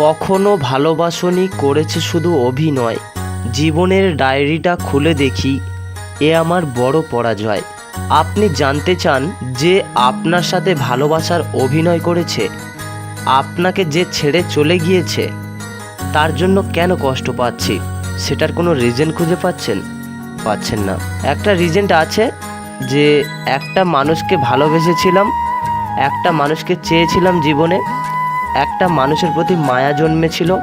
কখনো ভালোবাসনি করেছে শুধু অভিনয়। জীবনের ডায়েরিটা খুলে দেখি, এ আমার বড় পরাজয়। আপনি জানতে চান যে আপনার সাথে ভালোবাসার অভিনয় করেছে, আপনাকে যে ছেড়ে চলে গিয়েছে, তার জন্য কেন কষ্ট পাচ্ছি? সেটার কোনো রিজন খুঁজে পাচ্ছেন? পাচ্ছেন না। একটা রিজেন্ট আছে যে একটা মানুষকে ভালোবেসেছিলাম, একটা মানুষকে চেয়েছিলাম জীবনে একটা মানুষের প্রতি মায়া জন্মেছিল,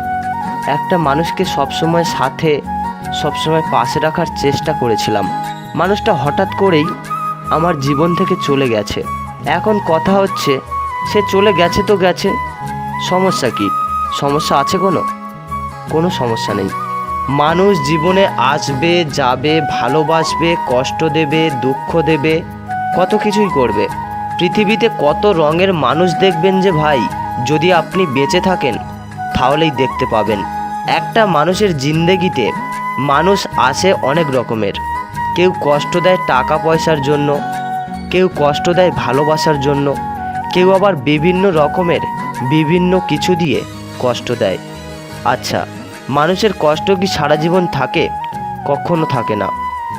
একটা মানুষকে সবসময় সাথে, সবসময় পাশে রাখার চেষ্টা করেছিলাম। মানুষটা হঠাৎ করেই আমার জীবন থেকে চলে গেছে। এখন কথা হচ্ছে, সে চলে গেছে তো গেছে, সমস্যা কি? সমস্যা আছে কোনো? কোনো সমস্যা নেই। মানুষ জীবনে আসবে, যাবে, ভালোবাসবে, কষ্ট দেবে, দুঃখ দেবে, কত কিছুই করবে। পৃথিবীতে কত রঙের মানুষ দেখবেন যে ভাই যদি আপনি বেঁচে থাকেন, তাহলেই দেখতে পাবেন, একটা মানুষের জিন্দেগিতে মানুষ আসে অনেক রকমের। কেউ কষ্ট দেয় টাকা পয়সার জন্য, কেউ কষ্ট দেয় ভালোবাসার জন্য, কেউ আবার বিভিন্ন রকমের বিভিন্ন কিছু দিয়ে কষ্ট দেয়। আচ্ছা মানুষের কষ্ট কি সারা জীবন থাকে? কখনো থাকে না।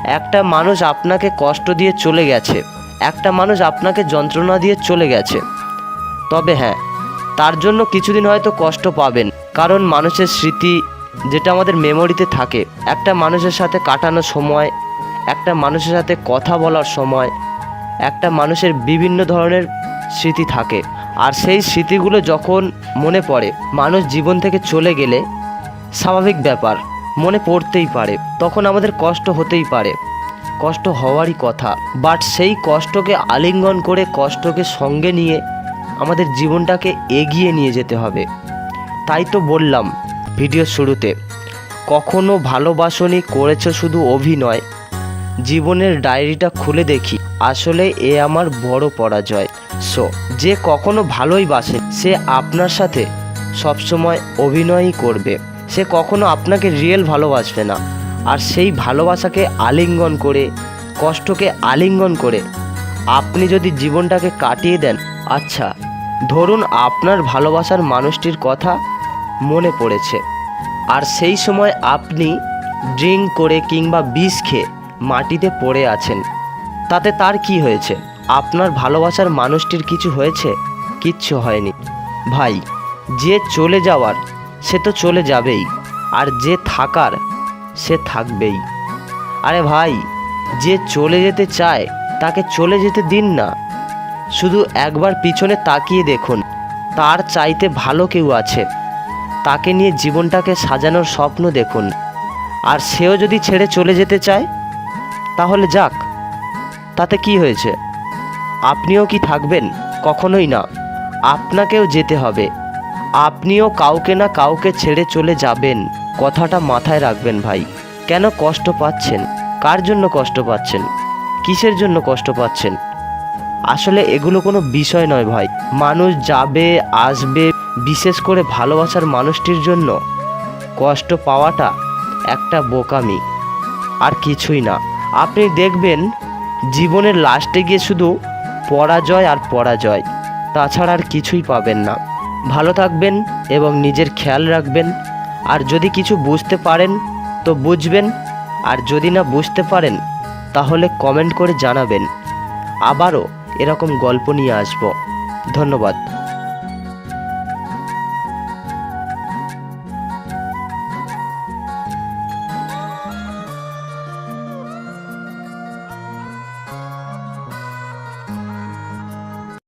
একটা মানুষ আপনাকে কষ্ট দিয়ে চলে গেছে, একটা মানুষ আপনাকে যন্ত্রণা দিয়ে চলে গেছে। তবে হ্যাঁ তার জন্য কিছুদিন হয়তো কষ্ট পাবেন। কারণ মানুষের স্মৃতি যেটা আমাদের মেমোরিতে থাকে, একটা মানুষের সাথে কাটানো সময়, একটা মানুষের সাথে কথা বলার সময়, একটা মানুষের বিভিন্ন ধরনের স্মৃতি থাকে। আর সেই স্মৃতিগুলো যখন মনে পড়ে, মানুষ জীবন থেকে চলে গেলে স্বাভাবিক ব্যাপার, মনে পড়তেই পারে। তখন আমাদের কষ্ট হতেই পারে। কষ্ট হওয়ারই কথা। বাট সেই কষ্টকে আলিঙ্গন করে কষ্টকে সঙ্গে নিয়ে আমাদের জীবনটাকে এগিয়ে নিয়ে যেতে হবে। তাই তো বললাম ভিডিওর শুরুতে, কখনো ভালোবাসনি করেছ শুধু অভিনয়। জীবনের ডায়েরিটা খুলে দেখি, আসলে এ আমার বড় পরাজয়। সো, যে কখনো ভালোই বাসে, সে আপনার সাথে সবসময় অভিনয়ই করবে। সে কখনো আপনাকে রিয়েল ভালোবাসবে না। আর সেই ভালোবাসাকে আলিঙ্গন করে, কষ্টকে আলিঙ্গন করে, আপনি যদি জীবনটাকে কাটিয়ে দেন আচ্ছা ধরুন আপনার ভালোবাসার মানুষটির কথা মনে পড়েছে। আর সেই সময় আপনি ড্রিঙ্ক করে কিংবা বিষ খেয়ে মাটিতে পড়ে আছেন। তাতে তার কি হয়েছে? আপনার ভালোবাসার মানুষটির কিছু হয়েছে? কিচ্ছু হয়নি। ভাই, যে চলে যাওয়ার, সে তো চলে যাবেই। আর যে থাকার, সে থাকবেই। আরে ভাই, যে চলে যেতে চায়, তাকে চলে যেতে দিন না। শুধু একবার পিছনে তাকিয়ে দেখুন, তার চাইতে ভালো কেউ আছে। তাকে নিয়ে জীবনটাকে সাজানোর স্বপ্ন দেখুন। আর সেও যদি ছেড়ে চলে যেতে চায়, তাহলে যাক, তাতে কি হয়েছে? আপনিও কি থাকবেন? কখনোই না। আপনাকেও যেতে হবে। আপনিও কাউকে না কাউকে ছেড়ে চলে যাবেন। কথাটা মাথায় রাখবেন ভাই। কেন কষ্ট পাচ্ছেন? কার জন্য কষ্ট পাচ্ছেন? কিসের জন্য কষ্ট পাচ্ছেন? আসলে এগুলো কোনো বিষয় নয় ভাই। মানুষ যাবে, আসবে, বিশেষ করে ভালোবাসার মানুষটির জন্য। কষ্ট পাওয়াটা একটা বোকামি, আর কিছুই না। আপনি দেখবেন, জীবনের লাস্টে গিয়ে শুধু পরাজয় আর পরাজয়, তাছাড়া আর কিছুই পাবেন না। ভালো থাকবেন এবং নিজের খেয়াল রাখবেন। আর যদি কিছু বুঝতে পারেন, তো বুঝবেন। আর যদি না বুঝতে পারেন, তাহলে কমেন্ট করে জানাবেন। আবারও এরকম গল্প নিয়ে আসব। ধন্যবাদ।